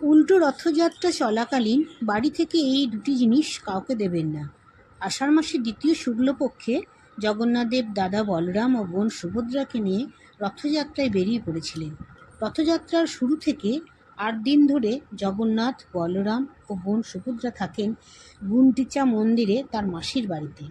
উল্টো রথযাত্রা চলাকালীন বাড়ি থেকে এই দুটি জিনিস কাউকে দেবেন না। আষাঢ় মাসের দ্বিতীয় শুক্লপক্ষে জগন্নাথদেব দাদা বলরাম ও বোন সুভদ্রাকে নিয়ে রথযাত্রায় বেরিয়ে পড়েছিলেন। রথযাত্রার শুরু থেকে আট দিন ধরে জগন্নাথ, বলরাম ও বোন সুভদ্রা থাকেন গুন্ডিচা মন্দিরে তার মাসির বাড়িতে।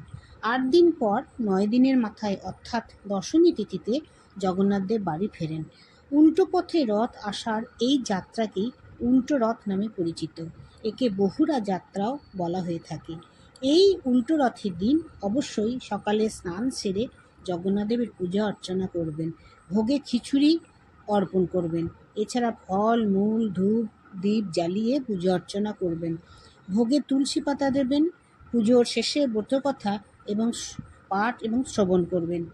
আট দিন পর নয় দিনের মাথায় অর্থাৎ দশমী তিথিতে জগন্নাথদেব বাড়ি ফেরেন। উল্টো পথে রথ আসার এই যাত্রাকেই উল্টো রথ নামে পরিচিত। একে বহুরা যাত্রাও বলা হয়ে থাকে। এই উল্টো রথের দিন অবশ্যই সকালে স্নান সেরে জগন্নাথদেবের পূজা অর্চনা করবেন। ভোগে খিচুড়ি অর্পণ করবেন। এছাড়া ফল, মূল, ধূপ, দীপ জ্বালিয়ে পুজো অর্চনা করবেন। ভোগে তুলসী পাতা দেবেন, পুজোর শেষে ব্রতকথা এবং পাঠ এবং শ্রবণ করবেন।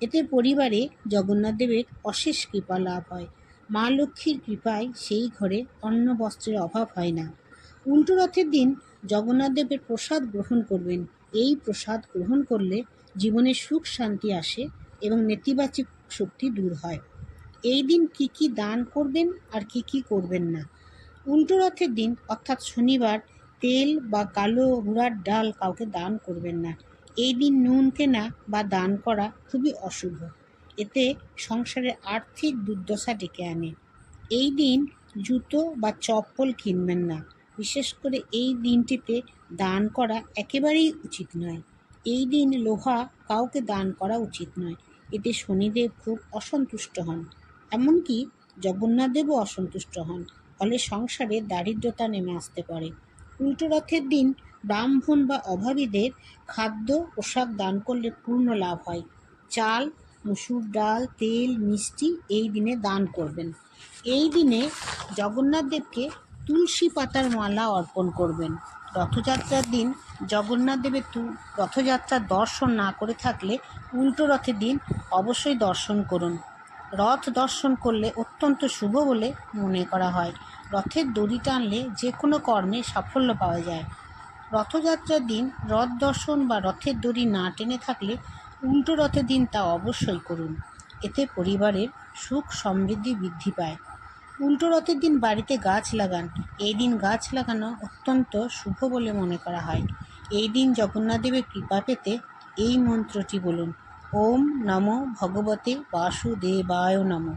এতে পরিবারে জগন্নাথদেবের অশেষ কৃপা লাভ হয়। মা লক্ষ্মীর কৃপায় সেই ঘরে অন্ন বস্ত্রের অভাব হয় না। উল্টো রথের দিন জগন্নাথদেবের প্রসাদ গ্রহণ করবেন। এই প্রসাদ গ্রহণ করলে জীবনে সুখ, শান্তি আসে এবং নেতিবাচক শক্তি দূর হয়। এই দিন কি কি দান করবেন আর কি কি করবেন না? উল্টো রথের দিন অর্থাৎ শনিবার তেল বা কালো হুড়ার ডাল কাউকে দান করবেন না। এই দিন নুন কেনা বা দান করা খুবই অশুভ। এতে সংসারে আর্থিক দুর্দশা ডেকে আনে। এই দিন জুতো বা চপ্পল কিনবেন না। বিশেষ করে এই দিনটিতে দান করা একেবারেই উচিত নয়। এই দিন লোহা কাউকে দান করা উচিত নয়। এতে শনিদেব খুব অসন্তুষ্ট হন। এমনকি জগন্নাথদেবও অসন্তুষ্ট হন। ফলে সংসারে দারিদ্রতা নেমে আসতে পারে। উল্টো রথের দিন ব্রাহ্মণ বা অভাবীদের খাদ্য, পোশাক দান করলে পূর্ণ লাভ হয়। চাল মুসুর ডাল, তেল, মিষ্টি এই দিনে দান করবেন। এই দিনে জগন্নাথদেবকে তুলসী পাতার মালা অর্পণ করবেন। রথযাত্রার দিন জগন্নাথ দেবের তু রথযাত্রার দর্শন না করে থাকলে উল্টো রথের দিন অবশ্যই দর্শন করুন। রথ দর্শন করলে অত্যন্ত শুভ বলে মনে করা হয়। রথের দড়ি টানলে যে কোনো কর্মে সাফল্য পাওয়া যায়। রথযাত্রার দিন রথ দর্শন বা রথের দড়ি না টেনে থাকলে উল্টো রথের দিন তা অবশ্যই করুন। এতে পরিবারের সুখ সমৃদ্ধি বৃদ্ধি পায়। উল্টো রথের দিন বাড়িতে গাছ লাগান। এই দিন গাছ লাগানো অত্যন্ত শুভ বলে মনে করা হয়। এই দিন জগন্নাথদেবের কৃপা পেতে এই মন্ত্রটি বলুন, ওম নম ভগবতে বাসুদেবায় নম।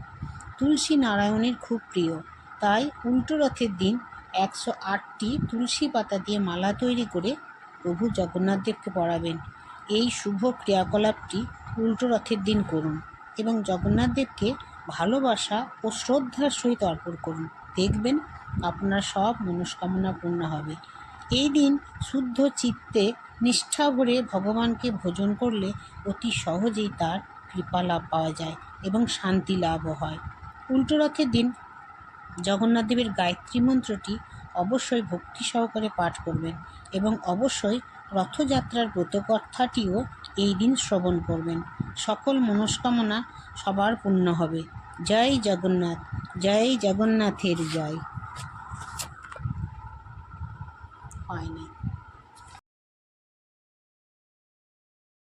তুলসী নারায়ণের খুব প্রিয়। তাই উল্টো রথের দিন একশো আটটি তুলসী পাতা দিয়ে মালা তৈরি করে প্রভু জগন্নাথদেবকে পড়াবেন। এই শুভ ক্রিয়াকলাপটি উল্টো রথের দিন করুন এবং জগন্নাথদেবকে ভালোবাসা ও শ্রদ্ধার সহিত অর্পণ করুন। দেখবেন আপনার সব মনস্কামনা পূর্ণ হবে। এই দিন শুদ্ধ চিত্তে নিষ্ঠা ভরে ভগবানকে ভোজন করলে অতি সহজেই তার কৃপা লাভ পাওয়া যায় এবং শান্তি লাভও হয়। উল্টো রথের দিন জগন্নাথদেবের গায়ত্রী মন্ত্রটি অবশ্যই ভক্তি সহকারে পাঠ করবেন এবং অবশ্যই রথযাত্রার ব্রতকথাটিও এই দিন শ্রবণ করবেন। সকল মনস্কামনা সবার পূর্ণ হবে। জয় জগন্নাথ, জয় জগন্নাথের জয়। হয়নি